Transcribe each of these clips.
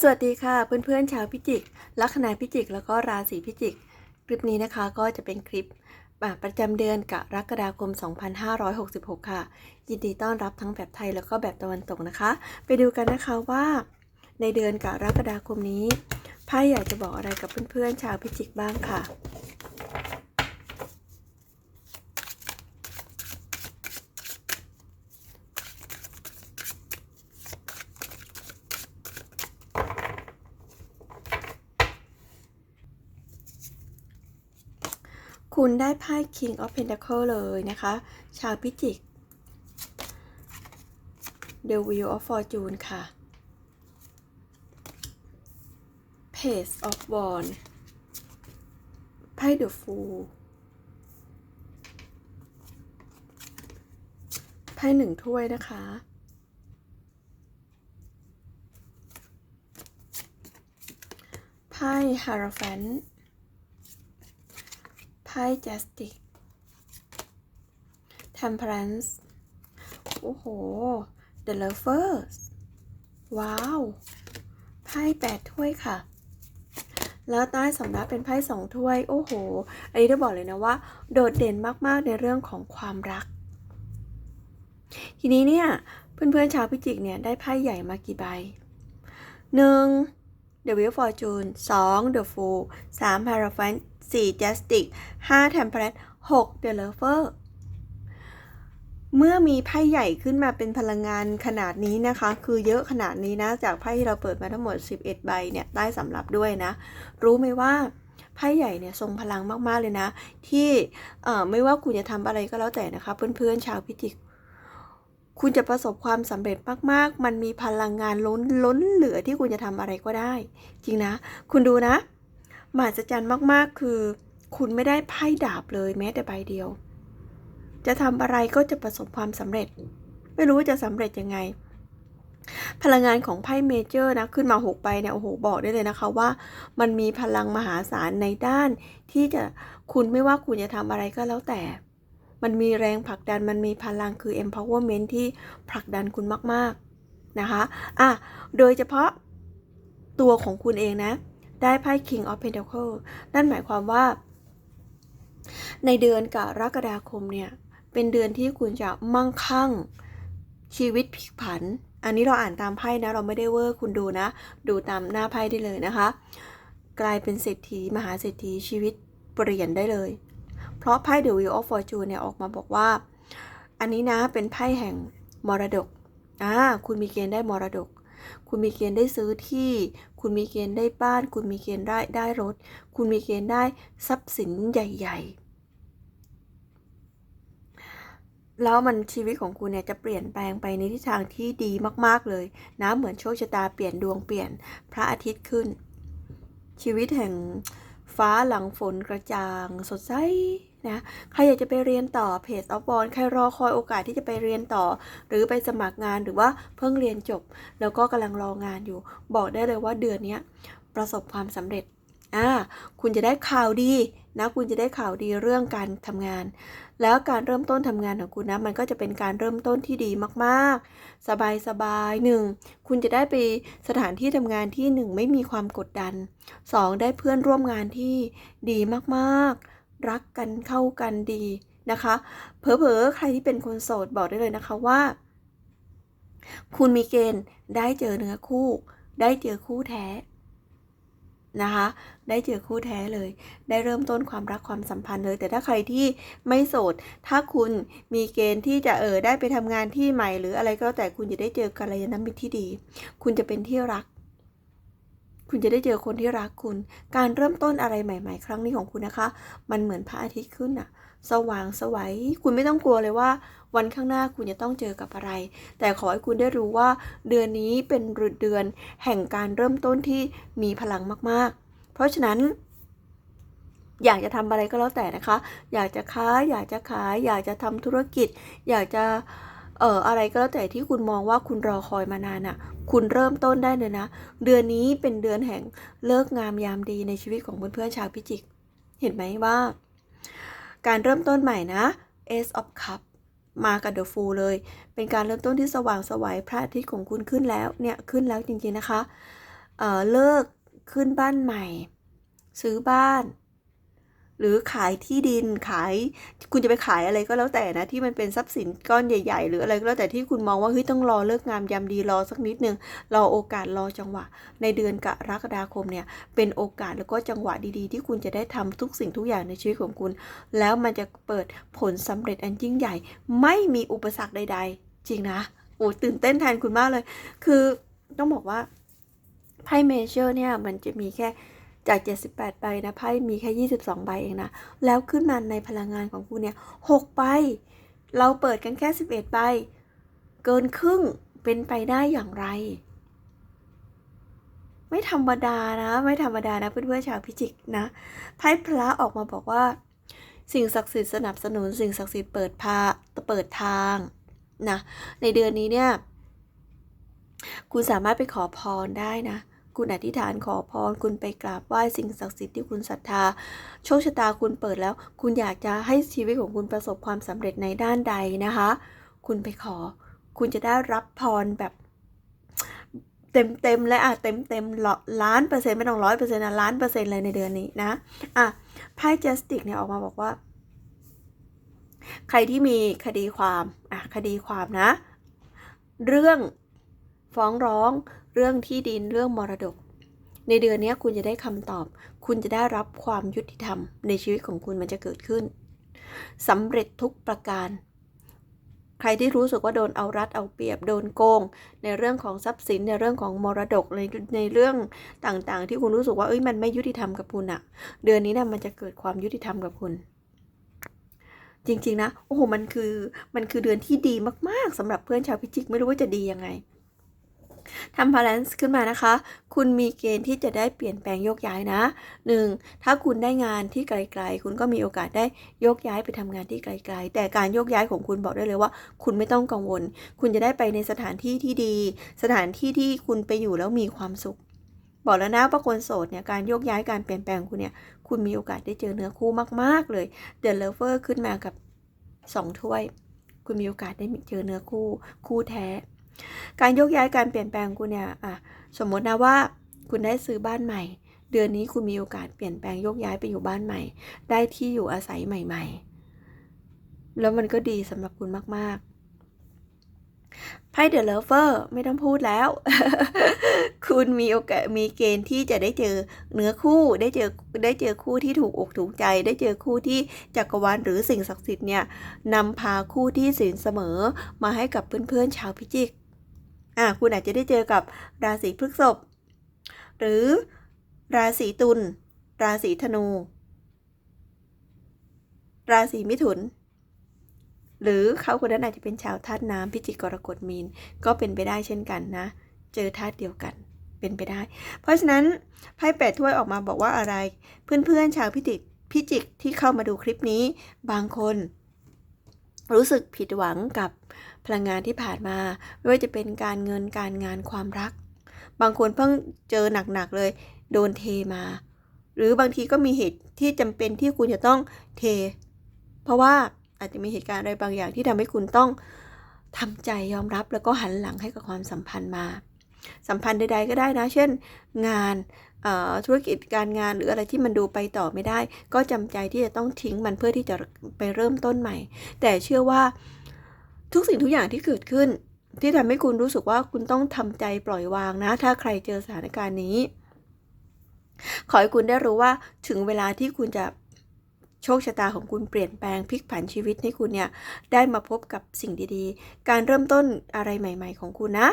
สวัสดีค่ะเพื่อนๆชาวพิจิกลัคนาพิจิกแล้วก็ราศีพิจิก คลิปนี้นะคะก็จะเป็นคลิปประจำเดือนกรกฎาคม 2566 ค่ะ ยินดีต้อนรับทั้งแบบไทยแล้วก็แบบตะวันตกนะคะ ไปดูกันนะคะว่าในเดือนกรกฎาคมนี้ไพ่อยากจะบอกอะไรกับเพื่อนๆชาวพิจิกบ้างค่ะ คุณได้ไพ่ King of Pentacles เลยนะคะ ชาวพิจิก The Wheel of Fortune ค่ะ Page of Wands ไพ่ The Fool ไพ่หนึ่งถ้วยนะคะ ไพ่ Hierophant ไพ่ Justice Temperance โอ้โห The Lovers ว้าวไพ่แปดถ้วยค่ะ แล้วใต้สำรับเป็นไพ่สองถ้วย โอ้โห อันนี้จะบอกเลยนะว่า โดดเด่นมากๆในเรื่องของความรัก ทีนี้เนี่ย เพื่อนๆชาวพิจิกเนี่ย ได้ไพ่ใหญ่มากี่ใบหนึ่ง The Wheel of Fortune 2 The Fool 3 Hierophant 4 Justice 5 Temperance 6 The Lover เมื่อมีไพ่ใหญ่ขึ้นมาเป็นพลังงานขนาดนี้นะคะ คือเยอะขนาดนี้นะ จากไพ่ที่เราเปิดมาทั้งหมด 11 ใบเนี่ยได้สำหรับด้วยนะ รู้ไหมว่าไพ่ใหญ่เนี่ยทรงพลังมาก ๆ เลยนะ ที่ไม่ว่าคุณจะทำอะไรก็แล้วแต่นะคะ เพื่อน ๆ ชาวพิจิก คุณจะประสบความสำเร็จมาก ๆ มันมีพลังงานล้นล้นเหลือที่คุณจะทำอะไรก็ได้ จริงนะ คุณดูนะ มหัศจรรย์มากๆ คือ คุณไม่ได้ไพ่ดาบเลยแม้แต่ใบเดียว จะทำอะไรก็จะประสบความสำเร็จ ไม่รู้ว่าจะสำเร็จยังไง พลังงานของไพ่เมเจอร์นะ ขึ้นมาหกใบเนี่ยโอ้โหบอกได้เลยนะคะว่า มันมีพลังมหาศาลในด้านที่จะคุณไม่ว่าคุณจะทำอะไรก็แล้วแต่ มันมีแรงผลักดันมันมีพลังคือ empowerment ที่ผลักดันคุณมากๆนะคะ อะ โดยเฉพาะตัวของคุณเองนะ ได้ไพ่ King of Pentacle นั่นหมายความว่า ในเดือนกรกฎาคมเนี่ย เป็นเดือนที่คุณจะมั่งคั่งชีวิตพลิกผัน อันนี้เราอ่านตามไพ่นะ เราไม่ได้เวอร์คุณดูนะ ดูตามหน้าไพ่ได้เลยนะคะ กลายเป็นเศรษฐีมหาเศรษฐีชีวิตเปลี่ยนได้เลย เพราะไพ่ The Wheel of Fortune เนี่ยออกมาบอกว่า อันนี้นะเป็นไพ่แห่งมรดกอ่าคุณมีเกณฑ์ได้มรดก คุณมีเกณฑ์ได้ซื้อที่ คุณมีเกณฑ์ได้บ้าน คุณมีเกณฑ์ได้ได้รถ คุณมีเกณฑ์ได้ทรัพย์สินใหญ่ ๆแล้วมันชีวิตของคุณเนี่ยจะเปลี่ยนแปลงไปในทิศทางที่ดีมาก ๆ เลยนะเหมือนโชคชะตาเปลี่ยนดวงเปลี่ยนพระอาทิตย์ขึ้น ชีวิตแห่งฟ้าหลังฝนกระจ่างสดใส นะใครอยากจะไปเรียนต่อเพจออฟบอลใครรอคอยโอกาสที่จะไปเรียนต่อ หรือไปสมัครงานหรือว่าเพิ่งเรียนจบ แล้วก็กำลังรองานอยู่ บอกได้เลยว่าเดือนนี้ประสบความสำเร็จอ่าคุณจะได้ข่าวดีนะคุณจะได้ข่าวดีเรื่องการทำงาน แล้วการเริ่มต้นทำงานของคุณนะมันก็จะเป็นการเริ่มต้นที่ดีมากๆ สบายๆหนึ่งคุณจะได้ไปสถานที่ทำงานที่หนึ่งไม่มีความกดดันสองได้เพื่อนร่วมงานที่ดีมากๆ รักกันเข้ากันดีนะคะ เผลอๆใครที่เป็นคนโสดบอกได้เลยนะคะว่า คุณมีเกณฑ์ได้เจอเนื้อคู่ ได้เจอคู่แท้นะคะ ได้เจอคู่แท้เลย ได้เริ่มต้นความรักความสัมพันธ์เลย แต่ถ้าใครที่ไม่โสด ถ้าคุณมีเกณฑ์ที่จะเออได้ไปทำงานที่ใหม่ หรืออะไรก็แล้วแต่คุณจะได้เจอกัลยาณมิตรที่ดี คุณจะเป็นที่รัก คุณจะได้เจอคนที่รักคุณ การเริ่มต้นอะไรใหม่ ๆ ครั้งนี้ของคุณนะคะ มันเหมือนพระอาทิตย์ขึ้นอะสว่างสวัย คุณไม่ต้องกลัวเลยว่า วันข้างหน้าคุณจะต้องเจอกับอะไร แต่ขอให้คุณได้รู้ว่า เดือนนี้เป็นเดือนแห่งการเริ่มต้นที่มีพลังมากๆ เพราะฉะนั้น อยากจะทำอะไรก็แล้วแต่นะคะ อยากจะค้า อยากจะขาย อยากจะทำธุรกิจ อยากจะ เอ่ออะไรก็แล้วแต่ที่คุณมองว่าคุณรอคอยมานานอะ่ะ คุณเริ่มต้นได้เลยนะ เดือนนี้เป็นเดือนแห่งเลิกงามยามดีในชีวิตของเพื่อนๆชาวพิจิก เห็นไหมว่า การเริ่มต้นใหม่นะ Ace of Cup มากับ The Fool เลย เป็นการเริ่มต้นที่สว่างสวัยพระอาทิตย์ของคุณขึ้นแล้วเนี่ยขึ้นแล้วจริงๆนะคะ เอ่อเลิกขึ้นบ้านใหม่ ซื้อบ้าน หรือขายที่ดินขาย คุณจะไปขายอะไรก็แล้วแต่นะที่มันเป็นทรัพย์สินก้อนใหญ่ ๆ หรืออะไรก็แล้วแต่ที่คุณมองว่าเฮ้ยต้องรอเลิกงามยามดีรอสักนิดนึงรอโอกาสรอจังหวะ ในเดือนกรกฎาคมเนี่ยเป็นโอกาสแล้วก็จังหวะดีๆ ที่คุณจะได้ทำทุกสิ่งทุกอย่างในชีวิตของคุณ แล้วมันจะเปิดผลสำเร็จอันยิ่งใหญ่ ไม่มีอุปสรรคใด ๆ จริงนะโอ้ตื่นเต้นแทนคุณมากเลย คือต้องบอกว่าไพ่เมเจอร์เนี่ยมันจะมีแค่ จาก 78 ใบนะไพ่มีแค่ 22 ใบเองนะ แล้วขึ้นมาในพลังงานของคุณเนี่ย 6 ใบ เราเปิดกันแค่ 11 ใบ เกินครึ่งเป็นไปได้อย่างไร ไม่ธรรมดานะ ไม่ธรรมดานะเพื่อนๆชาวพิจิกนะไพ่พระออกมาบอกว่า สิ่งศักดิ์สิทธิ์สนับสนุน สิ่งศักดิ์สิทธิ์เปิดพาเปิดทางนะในเดือนนี้เนี่ย คุณสามารถไปขอพรได้นะ คุณอธิษฐานขอพรคุณไปกราบไหว้สิ่งศักดิ์สิทธิ์ที่คุณศรัทธา โชคชะตาคุณเปิดแล้ว คุณอยากจะให้ชีวิตของคุณประสบความสำเร็จในด้านใดนะคะ คุณไปขอ คุณจะได้รับพรแบบเต็มเต็มๆและอะเต็มเต็มล้านเปอร์เซ็นต์ไม่ต้องร้อยเปอร์เซ็นต์นะล้านเปอร์เซ็นต์เลยในเดือนนี้นะอะไพ่จัสติกเนี่ยออกมาบอกว่า ใครที่มีคดีความอะคดีความนะ เรื่องฟ้องร้อง เรื่องที่ดินเรื่องมรดก ในเดือนนี้คุณจะได้คำตอบ คุณจะได้รับความยุติธรรม ในชีวิตของคุณมันจะเกิดขึ้นสำเร็จทุกประการ ใครที่รู้สึกว่าโดนเอารัดเอาเปรียบโดนโกง ในเรื่องของทรัพย์สินในเรื่องของมรดกในในเรื่องต่างๆ ที่คุณรู้สึกว่าเอ้ยมันไม่ยุติธรรมกับคุณอะเดือนนี้นะมันจะเกิดความยุติธรรมกับคุณจริงๆนะ โอ้โห มันคือ มันคือเดือนที่ดีมากๆสำหรับเพื่อนชาวพิจิก ไม่รู้ว่าจะดียังไง ทำบาลานซ์ขึ้นมานะคะ คุณมีเกณฑ์ที่จะได้เปลี่ยนแปลงโยกย้ายนะ 1. ถ้าคุณได้งานที่ไกลๆ คุณก็มีโอกาสได้โยกย้ายไปทำงานที่ไกลๆ แต่การโยกย้ายของคุณบอกได้เลยว่า คุณไม่ต้องกังวล คุณจะได้ไปในสถานที่ที่ดี สถานที่ที่คุณไปอยู่แล้วมีความสุข บอกแล้วนะว่าคนโสดเนี่ยการโยกย้ายการเปลี่ยนแปลงคุณเนี่ย คุณมีโอกาสได้เจอเนื้อคู่มาก ๆ เลย The Lover ขึ้นมากับ 2 ถ้วย คุณมีโอกาสได้เจอเนื้อคู่ คู่แท้ การโยกย้ายการเปลี่ยนแปลงคุณเนี่ยอะสมมตินะว่าคุณได้ซื้อบ้านใหม่ เดือนนี้คุณมีโอกาสเปลี่ยนแปลงโยกย้ายไปอยู่บ้านใหม่ ได้ที่อยู่อาศัยใหม่ ๆ แล้วมันก็ดีสำหรับคุณมากๆไพ่เดอะเลเวอร์ไม่ต้องพูดแล้ว คุณมีโอกาสมีเกณฑ์ที่จะได้เจอเนื้อคู่ได้เจอได้เจอคู่ที่ถูกอกถูกใจ ได้เจอคู่ที่จักรวาลหรือสิ่งศักดิ์สิทธิ์เนี่ยนำพาคู่ที่สินเสมอมาให้กับเพื่อนๆชาวพิจิก อะคุณอาจจะได้เจอกับราศีพฤษภหรือราศีตุลราศีธนู ราศีมิถุน หรือเขาคนนั้นอาจจะเป็นชาวธาตุน้ำพิจิกกรกฎมีน ก็เป็นไปได้เช่นกันนะ เจอธาตุเดียวกันเป็นไปได้ เพราะฉะนั้นไพ่แปดถ้วยออกมาบอกว่าอะไร เพื่อนๆชาวพิจิกพิจิกที่เข้ามาดูคลิปนี้ บางคน รู้สึกผิดหวังกับพลังงานที่ผ่านมา ไม่ว่าจะเป็นการเงินการงานความรัก บางคนเพิ่งเจอหนักๆเลย โดนเทมา หรือบางทีก็มีเหตุที่จำเป็นที่คุณจะต้องเท เพราะว่าอาจจะมีเหตุการณ์อะไรบางอย่างที่ทำให้คุณต้องทำใจยอมรับแล้วก็หันหลังให้กับความสัมพันธ์มา สัมพันธ์ใดๆก็ได้นะ เช่น งาน ธุรกิจการงานหรืออะไรที่มันดูไปต่อไม่ได้ ก็จำใจที่จะต้องทิ้งมันเพื่อที่จะไปเริ่มต้นใหม่ แต่เชื่อว่าทุกสิ่งทุกอย่างที่เกิดขึ้น ที่ทำให้คุณรู้สึกว่าคุณต้องทำใจปล่อยวางนะ ถ้าใครเจอสถานการณ์นี้ ขอให้คุณได้รู้ว่าถึงเวลาที่คุณจะโชคชะตาของคุณเปลี่ยนแปลงพลิกผันชีวิตให้คุณเนี่ยได้มาพบกับสิ่งดีๆ การเริ่มต้นอะไรใหม่ ๆ ของคุณนะ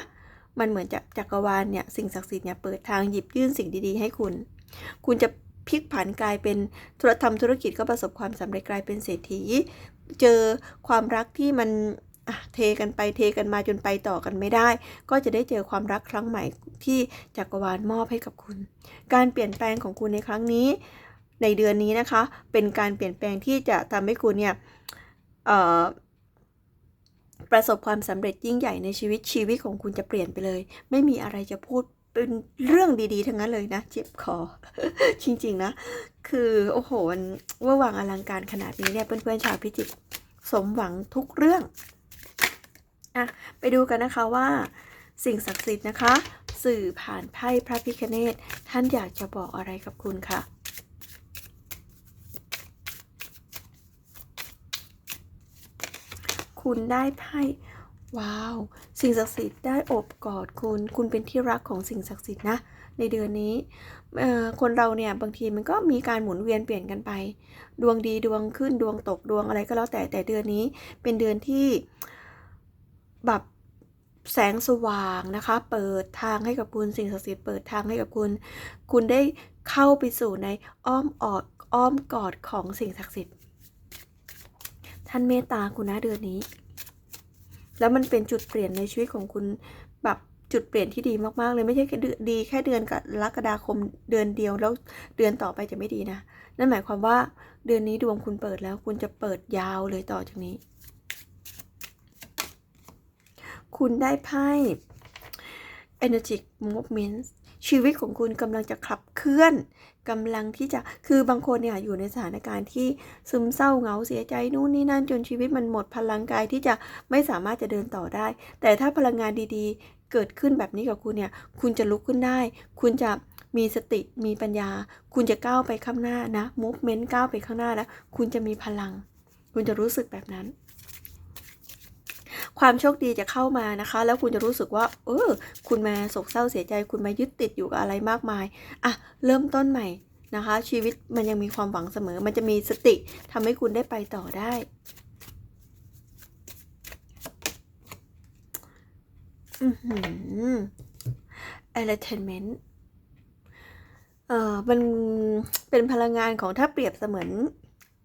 มันเหมือนจะจักรวาลเนี่ยสิ่งศักดิ์สิทธิ์เนี่ยเปิดทางหยิบยื่นสิ่งดีๆ ให้คุณ คุณจะพลิกผันกลายเป็นธุรธรรมธุรกิจก็ประสบความสำเร็จกลายเป็นเศรษฐี เจอความรักที่มันเทกันไปเทกันมาจนไปต่อกันไม่ได้ ก็จะได้เจอความรักครั้งใหม่ที่จักรวาลมอบให้กับคุณ การเปลี่ยนแปลงของคุณในครั้งนี้ ในเดือนนี้นะคะ เป็นการเปลี่ยนแปลงที่จะทำให้คุณเนี่ยเอ่อ ประสบความสำเร็จยิ่งใหญ่ในชีวิตชีวิตของคุณจะเปลี่ยนไปเลย ไม่มีอะไรจะพูดเป็นเรื่องดีๆ ทั้งนั้นเลยนะ เจ็บคอ จริงๆนะ คือโอ้โหมันว่าวังอลังการขนาดนี้เนี่ยเพื่อนๆชาวพิจิตรสมหวังทุกเรื่องอะไปดูกันนะคะว่า สิ่งศักดิ์สิทธิ์นะคะ สื่อผ่านไพ่พระพิคเนตท่านอยากจะบอกอะไรกับคุณค่ะ คุณได้ไพ่ว้าว สิ่งศักดิ์สิทธิ์ได้อบกอดคุณ คุณเป็นที่รักของสิ่งศักดิ์สิทธิ์นะ ในเดือนนี้ คนเราเนี่ยบางทีมันก็มีการหมุนเวียนเปลี่ยนกันไป ดวงดีดวงขึ้นดวงตกดวงอะไรก็แล้วแต่แต่เดือนนี้เป็นเดือนที่แบบแสงสว่างนะคะ เปิดทางให้กับคุณสิ่งศักดิ์สิทธิ์เปิดทางให้กับคุณ คุณได้เข้าไปสู่ในอ้อมออดอ้อมกอดของสิ่งศักดิ์สิทธิ์ ท่านเมตตาคุณนะเดือนนี้ แล้วมันเป็นจุดเปลี่ยนในชีวิตของคุณแบบจุดเปลี่ยนที่ดีมากๆเลยไม่ใช่แค่เดือนดีแค่เดือนกรกฎาคมเดือนเดียวแล้วเดือนต่อไปจะไม่ดีนะ นั่นหมายความว่าเดือนนี้ดวงคุณเปิดแล้ว คุณจะเปิดยาวเลยต่อจากนี้ คุณได้ไพ่ energetic movement ชีวิตของคุณกำลังจะขับเคลื่อน กำลังที่จะคือบางคนเนี่ยอยู่ในสถานการณ์ที่ซึมเศร้าเหงาเสียใจนู่นนี่นั่นจนชีวิตมันหมดพลังกายที่จะไม่สามารถจะเดินต่อได้ แต่ถ้าพลังงานดีๆ เกิดขึ้นแบบนี้กับคุณเนี่ย คุณจะลุกขึ้นได้ คุณจะมีสติมีปัญญา คุณจะก้าวไปข้างหน้านะ movement ก้าวไปข้างหน้าแล้วคุณจะมีพลัง คุณจะรู้สึกแบบนั้น ความโชคดีจะเข้ามานะคะ แล้วคุณจะรู้สึกว่า เออ คุณมาโศกเศร้าเสียใจ คุณมายึดติดอยู่กับอะไรมากมายอะเริ่มต้นใหม่นะคะ ชีวิตมันยังมีความหวังเสมอ มันจะมีสติทำให้คุณได้ไปต่อได้ อือหือ entertainment เอ่อมันเป็นพลังงานของถ้าเปรียบเสมือน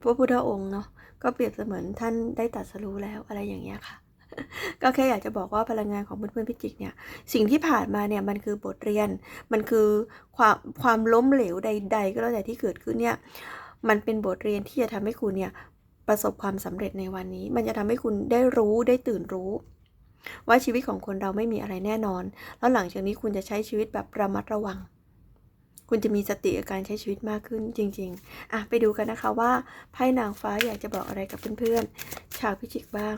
พระพุทธองค์เนาะก็เปรียบเสมือนท่านได้ตรัสรู้แล้วอะไรอย่างเงี้ยค่ะ ก็แค่อยากจะบอกว่าพลังงานของเพื่อนๆพิจิกเนี่ย สิ่งที่ผ่านมาเนี่ยมันคือบทเรียน มันคือความความล้มเหลวใด ๆ ก็แล้วแต่ที่เกิดขึ้นเนี่ย มันเป็นบทเรียนที่จะทำให้คุณเนี่ยประสบความสำเร็จในวันนี้ มันจะทำให้คุณได้รู้ได้ตื่นรู้ ว่าชีวิตของคนเราไม่มีอะไรแน่นอน แล้วหลังจากนี้คุณจะใช้ชีวิตแบบระมัดระวัง คุณจะมีสติกับการใช้ชีวิตมากขึ้นจริง ๆ อะไปดูกันนะคะว่าไพ่นางฟ้าอยากจะบอกอะไรกับเพื่อนๆ ชาวพิจิกบ้าง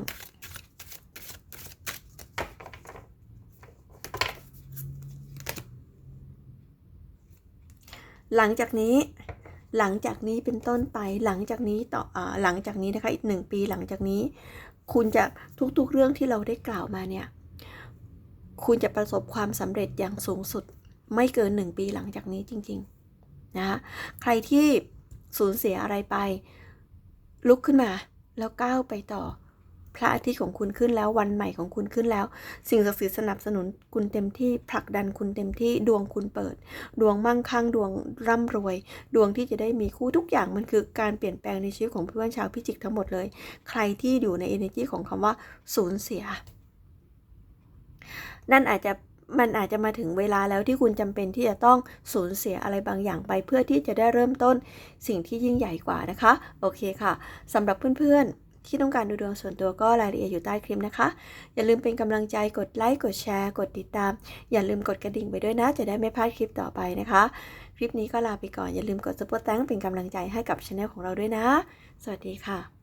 หลังจากนี้ หลังจากนี้เป็นต้นไป หลังจากนี้ต่ออหลังจากนี้นะคะ อีกหนึ่งปีหลังจากนี้ คุณจะทุกๆเรื่องที่เราได้กล่าวมาเนี่ย คุณจะประสบความสำเร็จอย่างสูงสุด ไม่เกินหนึ่งปีหลังจากนี้จริงๆ นะคะใครที่สูญเสียอะไรไป ลุกขึ้นมาแล้วก้าวไปต่อ พระอาทิตย์ของคุณขึ้นแล้ววันใหม่ของคุณขึ้นแล้ว สิ่งศักดิ์สิทธิ์สนับสนุนคุณเต็มที่ผลักดันคุณเต็มที่ดวงคุณเปิด ดวงมั่งคั่งดวงร่ำรวย ดวงที่จะได้มีคู่ทุกอย่างมันคือการเปลี่ยนแปลงในชีวิตของเพื่อนชาวพิจิกทั้งหมดเลย ใครที่อยู่ใน energy ของคำว่าสูญเสีย นั่นอาจจะมันอาจจะมาถึงเวลาแล้วที่คุณจำเป็นที่จะต้องสูญเสียอะไรบางอย่างไป เพื่อที่จะได้เริ่มต้นสิ่งที่ยิ่งใหญ่กว่านะคะ โอเคค่ะสำหรับเพื่อนๆ ที่ต้องการดูดวงส่วนตัวก็รายละเอียดอยู่ใต้คลิปนะคะ อย่าลืมเป็นกำลังใจกดไลค์กดแชร์กดติดตาม อย่าลืมกดกระดิ่งไปด้วยนะ จะได้ไม่พลาดคลิปต่อไปนะคะ คลิปนี้ก็ลาไปก่อนอย่าลืมกดซุปเปอร์แตงเป็นกำลังใจให้กับช anel ของเราด้วยนะ สวัสดีค่ะ